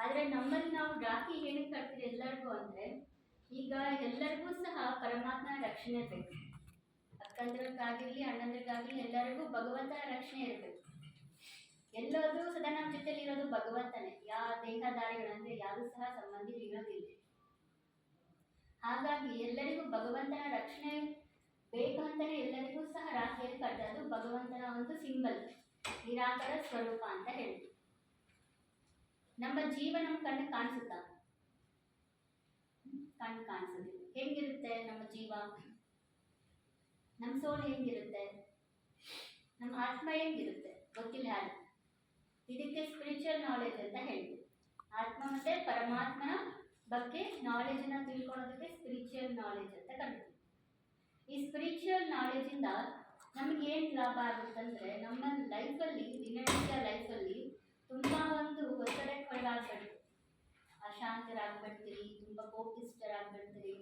ಆದರೆ ನಮ್ಮಲ್ಲಿ ನಾವು ರಾಖಿ ಹೇಳಿ ಕಟ್ತೀವಿ ಎಲ್ಲರಿಗೂ ಅಂದರೆ, ಈಗ ಎಲ್ಲರಿಗೂ ಸಹ ಪರಮಾತ್ಮನ ರಕ್ಷಣೆ ಬೇಕು ಅಕ್ಕಂದ್ರಿಗಾಗಿರ್ಲಿ, ಅಣ್ಣಂದ್ರಿಗಾಗಿರ್ಲಿ ಎಲ್ಲರಿಗೂ ಭಗವಂತನ ರಕ್ಷಣೆ ಇರಬೇಕು. ಎಲ್ಲೋದ್ರೂ ಸದಾ ನಮ್ಮ ಜೊತೆಲಿ ಇರೋದು ಭಗವಂತನೇ. ಯಾವ ದೇಹದಾರಿಗಳಂದ್ರೆ ಯಾರು ಸಹ ಸಂಬಂಧಿ ಇರೋದಿಲ್ಲ. ಹಾಗಾಗಿ ಎಲ್ಲರಿಗೂ ಭಗವಂತನ ರಕ್ಷಣೆ ಬೇಕು ಎಲ್ಲರಿಗೂ ಸಹ ರಾಖಿಯಲ್ಲಿ ಕಟ್ಟೋದು ಭಗವಂತನ ಒಂದು ಸಿಂಬಲ್, ನಿರಾಕಾರ ಸ್ವರೂಪ ಅಂತ ಹೇಳ್ತೀವಿ. ನಮ್ಮ ಜೀವ ನಮ್ಮ ಕಣ್ಣು ಕಾಣಿಸುತ್ತಾ? ಕಣ್ಣು ಕಾಣಿಸುತ್ತೆ. ಹೆಂಗಿರುತ್ತೆ ನಮ್ಮ ಜೀವ? ನಮ್ಮ ಸೋಲ್ ಹೆಂಗಿರುತ್ತೆ? ನಮ್ಮ ಆತ್ಮ ಹೆಂಗಿರುತ್ತೆ? ಗೊತ್ತಿಲ್ಲ ಯಾರು? ಇದಕ್ಕೆ ಸ್ಪಿರಿಚುವಲ್ ನಾಲೆಜ್ ಅಂತ ಹೇಳ್ತೀವಿ. ಆತ್ಮ ಮತ್ತೆ ಪರಮಾತ್ಮನ ಬಗ್ಗೆ ನಾಲೆಜನ್ನ ತಿಳ್ಕೊಳ್ಳೋದಕ್ಕೆ ಸ್ಪಿರಿಚುವಲ್ ನಾಲೆಜ್ ಅಂತ ಕರಿತೀವಿ. ಈ ಸ್ಪಿರಿಚುವಲ್ ನಾಲೆಜಿಂದ ನಮ್ಗೆ ಏನು ಲಾಭ ಆಗುತ್ತಂದ್ರೆ ನಮ್ಮ ಲೈಫಲ್ಲಿ ದಿನನಿತ್ಯ ಲೈಫಲ್ಲಿ ತುಂಬ ಒಂದು ಒತ್ತಡಕ್ಕೊಳಗಾಗ್ಬಿಡ್ತೀವಿ. ಅಶಾಂತರಾಗ್ಬಿಡ್ತೀವಿ ತುಂಬ ಕೋಪಿಷ್ಟರಾಗ್ಬಿಡ್ತೀವಿ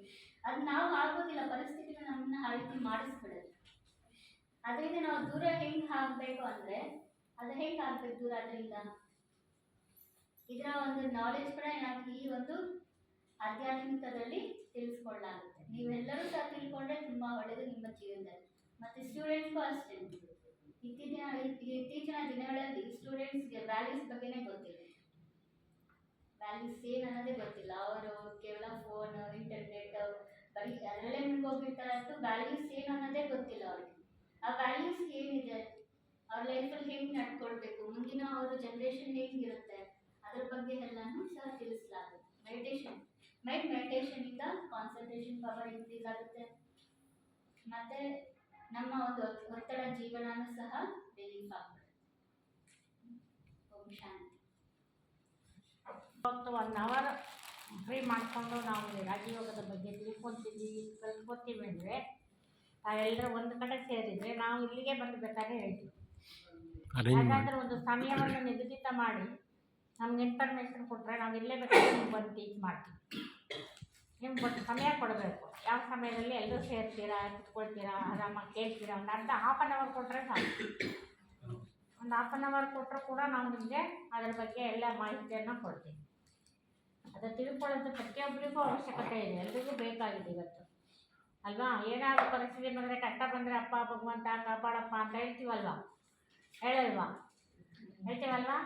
ಅದು ನಾವು ಆಗೋದಿಲ್ಲ ಪರಿಸ್ಥಿತಿಗಳು ನಮ್ಮನ್ನ ಆ ರೀತಿ ಮಾಡಿಸ್ಬಿಡುತ್ತೆ ಅದರಿಂದ ನಾವು ದೂರ ಹೆಂಗೆ ಆಗಬೇಕು ಅಂದರೆ, ಅದು ಹೆಂಗೆ ಆಗ್ಬೇಕು ದೂರ ಅದರಿಂದ? ಇದರ ಒಂದು ನಾಲೆಜ್ ಕೂಡ ಏನಾಗ್ತದೆ ಈ ಒಂದು ಆಧ್ಯಾತ್ಮಿಕದಲ್ಲಿ ತಿಳಿಸ್ಕೊಳ್ಳಾಗುತ್ತೆ ನೀವೆಲ್ಲರೂ ಸಹ ತಿಳ್ಕೊಂಡ್ರೆ ತುಂಬ ಒಳ್ಳೆಯದು ನಿಮ್ಮ ಜೀವನದಲ್ಲಿ. ಮತ್ತು ಸ್ಟೂಡೆಂಟ್ಸ್ ಅಷ್ಟೇ. ಇತ್ತೀಚಿನ ಇತ್ತೀಚಿನ ದಿನಗಳಲ್ಲಿ ಸ್ಟೂಡೆಂಟ್ಸ್ಗೆ ವ್ಯಾಲ್ಯೂಸ್ ಬಗ್ಗೆನೇ ಗೊತ್ತಿಲ್ಲ. ವ್ಯಾಲ್ಯೂಸ್ ಏನು ಅನ್ನೋದೇ ಗೊತ್ತಿಲ್ಲ. ಅವರು ಕೇವಲ ಫೋನ್ ಇಂಟರ್ನೆಟ್ ಬರೀ ಅದರಲ್ಲೇ ಮುಳುಗೋಗ್ಬಿಡ್ತಾರೆ ಹೊರತು ವ್ಯಾಲ್ಯೂಸ್ ಏನು ಅನ್ನೋದೇ ಗೊತ್ತಿಲ್ಲ ಅವ್ರಿಗೆ. ಆ ವ್ಯಾಲ್ಯೂಸ್ ಏನಿದೆ? ಅವ್ರ ಲೈಫಲ್ಲಿ ಹೆಂಗೆ ನಡ್ಕೊಳ್ಬೇಕು? ಮುಂದಿನ ಅವ್ರ ಜನ್ರೇಷನ್ ಹೆಂಗಿರುತ್ತೆ? ಅದ್ರ ಬಗ್ಗೆ ಎಲ್ಲನೂ ಸಹ ತಿಳಿಸಲಾಗುತ್ತೆ. ಮೆಡಿಟೇಷನ್ ಮೈಂಡ್ ಮೆಡಿಟೇಷನಿಂದ ಕಾನ್ಸಂಟ್ರೇಷನ್ ಪವರ್ ಇನ್ಕ್ರೀಸ್ ಆಗುತ್ತೆ. ಮತ್ತು ನಮ್ಮ ಒಂದು ಒತ್ತಡ ಜೀವನನೂ ಸಹ ರಿಲೀಫ್ ಆಗ್ತದೆ. ಓಂ ಶಾಂತಿ. ಇವತ್ತು ಒನ್ ಅವರ್ ಫ್ರೀ ಮಾಡಿಕೊಂಡು ನಾವು ರಾಜಯೋಗದ ಬಗ್ಗೆ ತಿಳ್ಕೊತೀವಿ ಕಲ್ತ್ಕೊತೀವಿ ಅಂದರೆ ಎಲ್ಲರೂ ಒಂದು ಕಡೆ ಸೇರಿದರೆ ನಾವು ಇಲ್ಲಿಗೆ ಬಂದು ಬೇಕಾದ್ರೆ ಹೇಳ್ತೀವಿ ಹಾಗಾದ್ರೆ ಒಂದು ಸಮಯವನ್ನು ನಿಗದಿತ ಮಾಡಿ ನಮ್ಗೆ ಇನ್ಫಾರ್ಮೇಷನ್ ಕೊಟ್ಟರೆ ನಾವು ಇಲ್ಲೇ ಬೇಕಾದ್ರೆ ನಿಮ್ಗೆ ಬಂದು ಟೀಚ್ ಮಾಡ್ತೀವಿ. ನಿಮ್ಗೆ ಒಂದು ಸಮಯ ಕೊಡಬೇಕು. ಯಾವ ಸಮಯದಲ್ಲಿ ಎಲ್ಲರೂ ಸೇರ್ತೀರಾ, ಕುತ್ಕೊಳ್ತೀರಾ, ಆರಾಮಾಗಿ ಕೇಳ್ತೀರಾ ಒಂದು ಅರ್ಧ ಹಾಫ್ ಆನ್ ಅವರ್ ಕೊಟ್ಟರೆ ಸಾಕು. ಒಂದು ಹಾಫ್ ಆನ್ ಅವರ್ ಕೊಟ್ಟರು ಕೂಡ ನಾವು ನಿಮಗೆ ಅದ್ರ ಬಗ್ಗೆ ಎಲ್ಲ ಮಾಹಿತಿಯನ್ನು ಕೊಡ್ತೀವಿ. ಅದು ತಿಳ್ಕೊಳ್ಳೋದು ಪ್ರತಿಯೊಬ್ಬರಿಗೂ ಅವಶ್ಯಕತೆ ಇದೆ, ಎಲ್ರಿಗೂ ಬೇಕಾಗಿದೆ ಇವತ್ತು. ಅಲ್ವಾ? ಏನಾದರೂ ಪರಿಸ್ಥಿತಿ ಬಂದರೆ ಕಷ್ಟ ಬಂದರೆ ಅಪ್ಪ, ಭಗವಂತ ಕಾಪಾಡಪ್ಪ ಅಂತ ಹೇಳ್ತೀವಲ್ವಾ? ಹೇಳಲ್ವಾ? ಹೇಳ್ತೀವಲ್ವಾ?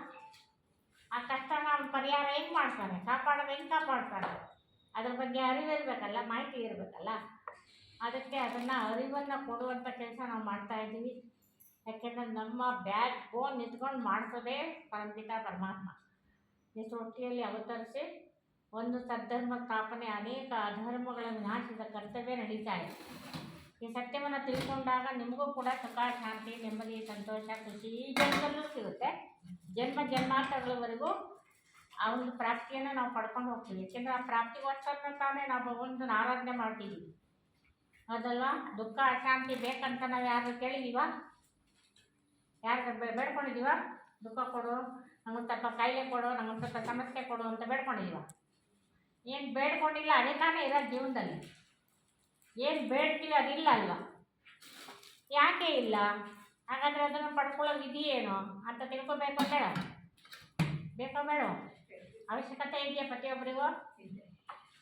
ಆ ಕಷ್ಟನ ಪರಿಹಾರ ಹೆಂಗೆ ಮಾಡ್ತಾನೆ ಕಾಪಾಡೋದು ಹೆಂಗೆ ಕಾಪಾಡ್ತಾನೆ ಅದ್ರ ಬಗ್ಗೆ ಅರಿವಿರಬೇಕಲ್ಲ ಮಾಹಿತಿ ಇರಬೇಕಲ್ಲ? ಅದಕ್ಕೆ ಅದನ್ನು ಅರಿವನ್ನು ಕೊಡುವಂಥ ಕೆಲಸ ನಾವು ಮಾಡ್ತಾ ಇದ್ದೀವಿ. ಯಾಕೆಂದರೆ ನಮ್ಮ ಬ್ಯಾಕ್ ಬೋನ್ ನಿಂತ್ಕೊಂಡು ಮಾಡಿಸೋದೇ ಪರಮಪಿತ ಪರಮಾತ್ಮ. ಈ ಸೃಷ್ಟಿಯಲ್ಲಿ ಅವತರಿಸಿ ಒಂದು ಸದ್ಧರ್ಮ ಸ್ಥಾಪನೆ ಅನೇಕ ಅಧರ್ಮಗಳನ್ನು ನಾಶದ ಕರ್ತವ್ಯ ನಡೀತಾ ಇದೆ. ಈ ಸತ್ಯವನ್ನು ತಿಳ್ಕೊಂಡಾಗ ನಿಮಗೂ ಕೂಡ ಸುಖ, ಶಾಂತಿ, ನೆಮ್ಮದಿ, ಸಂತೋಷ, ಖುಷಿ ಈ ಜನ್ಮದಲ್ಲೂ ಸಿಗುತ್ತೆ. ಜನ್ಮ ಜನ್ಮಾಂತರಗಳವರೆಗೂ ಆ ಒಂದು ಪ್ರಾಪ್ತಿಯನ್ನು ನಾವು ಪಡ್ಕೊಂಡು ಹೋಗ್ತೀವಿ. ಯಾಕೆಂದರೆ ಆ ಪ್ರಾಪ್ತಿಗೋಸ್ಕರ ತಾನೇ ನಾವು ಭಗವಂತನ ಆರಾಧನೆ ಮಾಡ್ತೀವಿ. ಅದಲ್ಲ ದುಃಖ, ಅಶಾಂತಿ ಬೇಕಂತ ನಾವು ಯಾರು ಕೇಳಿದೀವ? ಯಾರು ಬೇಡ್ಕೊಂಡಿದ್ದೀವ ದುಃಖ ಕೊಡು, ನಮಗೆ ಸ್ವಲ್ಪ ಕಾಯಿಲೆ ಕೊಡು, ನಮಗೆ ಸ್ವಲ್ಪ ಸಮಸ್ಯೆ ಕೊಡು ಅಂತ ಬೇಡ್ಕೊಂಡಿದ್ದೀವ ಏನು ಬೇಡ್ಕೊಂಡಿಲ್ಲ, ಅದೇ ತಾನೇ ಇರೋದು ಜೀವನದಲ್ಲಿ. ಏನು ಬೇಡ್ತೀವಿ ಅದಿಲ್ಲ ಅಲ್ವಾ? ಯಾಕೆ ಇಲ್ಲ? ಹಾಗಾದರೆ ಅದನ್ನು ಪಡ್ಕೊಳ್ಳೋ ವಿಧಿ ಅಂತ ತಿಳ್ಕೊಬೇಕು ಅಂತ ಹೇಳ. ಬೇಕೋ ಬೇಡ ಅವಶ್ಯಕತೆ ಇದೆಯಾ ಪ್ರತಿಯೊಬ್ಬರಿಗೂ?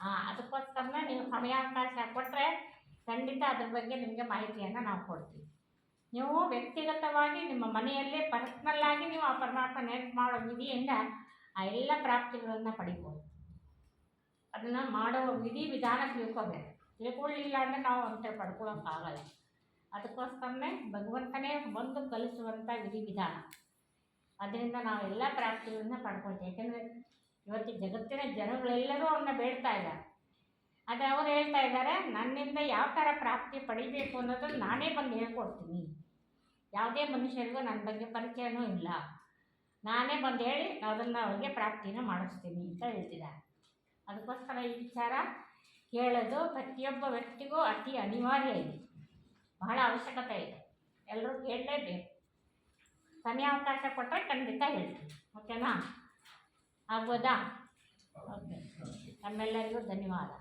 ಹಾ ಅದಕ್ಕೋಸ್ಕರನೇ ನೀವು ಸಮಯಾವಕಾಶ ಕೊಟ್ಟರೆ ಖಂಡಿತ ಅದ್ರ ಬಗ್ಗೆ ನಿಮಗೆ ಮಾಹಿತಿಯನ್ನು ನಾವು ಕೊಡ್ತೀವಿ. ನೀವು ವ್ಯಕ್ತಿಗತವಾಗಿ ನಿಮ್ಮ ಮನೆಯಲ್ಲೇ ಪರ್ಸ್ನಲ್ ಆಗಿ ನೀವು ಆ ಪರಮಾತ್ಮ ನೆನಪು ಮಾಡೋ ವಿಧಿಯಿಂದ ಆ ಎಲ್ಲ ಪ್ರಾಪ್ತಿಗಳನ್ನು ಪಡಿಬೋದು. ಅದನ್ನು ಮಾಡೋ ವಿಧಿ ವಿಧಾನ ತಿಳ್ಕೊಬೇಕು. ತಿಳ್ಕೊಳ್ಳಿಲ್ಲ ಅಂದರೆ ನಾವು ಅಂತ ಪಡ್ಕೊಳ್ಳೋಕ್ಕಾಗಲ್ಲ ಅದಕ್ಕೋಸ್ಕರನೇ ಭಗವಂತನೇ ಬಂದು ಕಲಿಸುವಂಥ ವಿಧಿ ವಿಧಾನ. ಅದರಿಂದ ನಾವು ಎಲ್ಲ ಪ್ರಾಪ್ತಿಗಳನ್ನ ಪಡ್ಕೊಳ್ತೀವಿ. ಯಾಕೆಂದರೆ ಇವತ್ತು ಜಗತ್ತಿನ ಜನಗಳೆಲ್ಲರೂ ಅವನ್ನ ಬೇಡ್ತಾ ಇದ್ದಾರೆ. ಆದರೆ ಅವ್ರು ಹೇಳ್ತಾ ಇದ್ದಾರೆ, ನನ್ನಿಂದ ಯಾವ ಥರ ಪ್ರಾಪ್ತಿ ಪಡಿಬೇಕು ಅನ್ನೋದನ್ನು ನಾನೇ ಬಂದು ಹೇಳ್ಕೊಡ್ತೀನಿ. ಯಾವುದೇ ಮನುಷ್ಯರಿಗೂ ನನ್ನ ಬಗ್ಗೆ ಪರಿಚಯನೂ ಇಲ್ಲ. ನಾನೇ ಬಂದು ಹೇಳಿ ಅದನ್ನು ಅವ್ರಿಗೆ ಪ್ರಾಪ್ತಿನ ಮಾಡಿಸ್ತೀನಿ ಅಂತ ಹೇಳ್ತಿದ್ದಾರೆ. ಅದಕ್ಕೋಸ್ಕರ ಈ ವಿಚಾರ ಕೇಳೋದು ಪ್ರತಿಯೊಬ್ಬ ವ್ಯಕ್ತಿಗೂ ಅತಿ ಅನಿವಾರ್ಯ ಇದೆ. ಬಹಳ ಅವಶ್ಯಕತೆ ಇದೆ. ಎಲ್ಲರೂ ಕೇಳಲೇಬೇಕು ಸಮಯಾವಕಾಶ ಕೊಟ್ಟರೆ ಖಂಡಿತ ಹೇಳ್ತೀನಿ. ಓಕೆನಾ? ಆಗ್ಬೋದಾ ಓಕೆ ನಮ್ಮೆಲ್ಲರಿಗೂ ಧನ್ಯವಾದ